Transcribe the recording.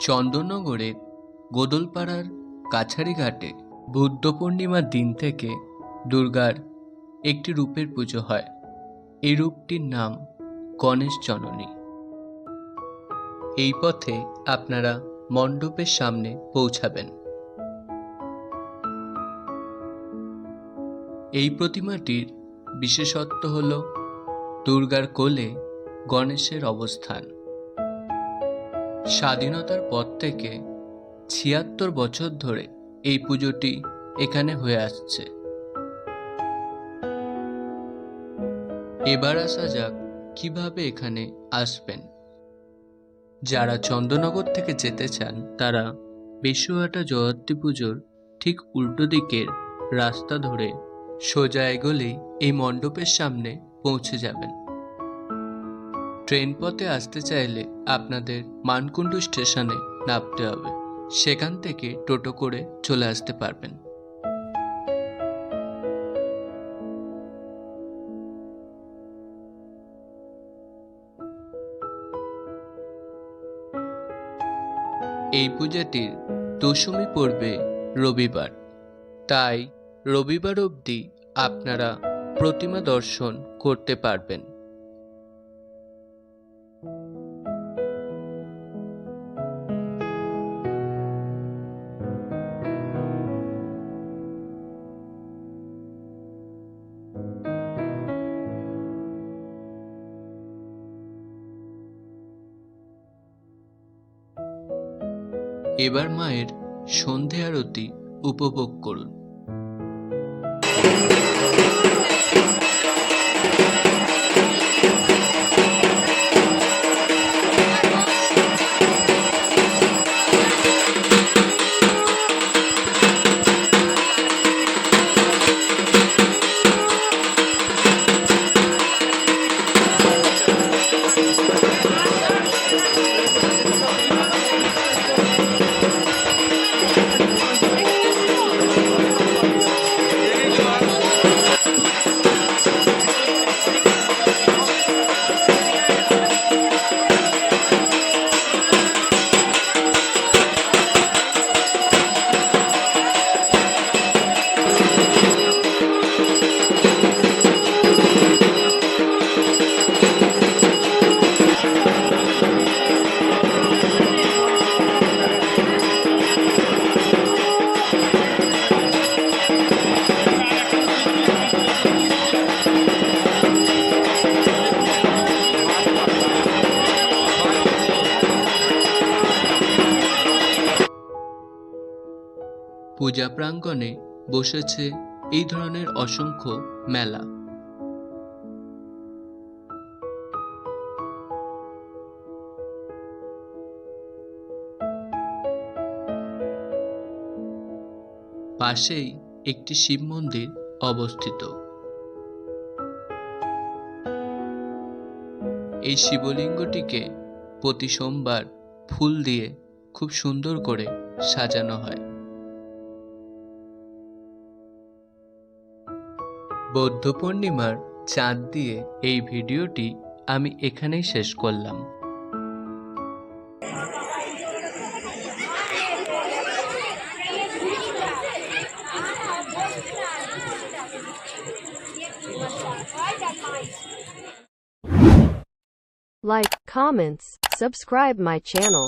চন্দননগরের গোদলপাড়ার কাছারি ঘাটে বুদ্ধ পূর্ণিমার দিন থেকে দুর্গার একটি রূপের পুজো হয়। এই রূপটির নাম গণেশ জননী। এই পথে আপনারা মণ্ডপের সামনে পৌঁছাবেন। এই প্রতিমাটির বিশেষত্ব হল, দুর্গার কোলে গণেশের অবস্থান। স্বাধীনতার পর থেকে ছিয়াত্তর বছর ধরে এই পুজোটি এখানে হয়ে আসছে। এবার আসা যাক কীভাবে এখানে আসবেন। যারা চন্দ্রনগর থেকে যেতে চান, তারা বিশ্বহাটা জয়ত্রী পুজোর ঠিক উল্টো দিকের রাস্তা ধরে সোজা এগোলেই এই মণ্ডপের সামনে পৌঁছে যাবেন। ট্রেন পথে আসতে চাইলে আপনাদের মানকুণ্ডু স্টেশনে নামতে হবে। সেখান থেকে টোটো করে চলে আসতে পারবেন। এই পূজাটির দশমী পড়বে রবিবার। তাই রবিবার অবধি আপনারা প্রতিমা দর্শন করতে পারবেন। এবার মায়ের সন্ধে আরতি উপভোগ করুন। পূজা প্রাঙ্গণে বসেছে এই ধরনের অসংখ্য মেলা। পাশেই একটি শিব মন্দির অবস্থিত। এই শিবলিঙ্গটিকে প্রতি সোমবার ফুল দিয়ে খুব সুন্দর করে সাজানো হয়। বৌদ্ধ পূর্ণিমার চাঁদ দিয়ে এই ভিডিওটি আমি এখানেই শেষ করলাম Like, comments, subscribe my channel.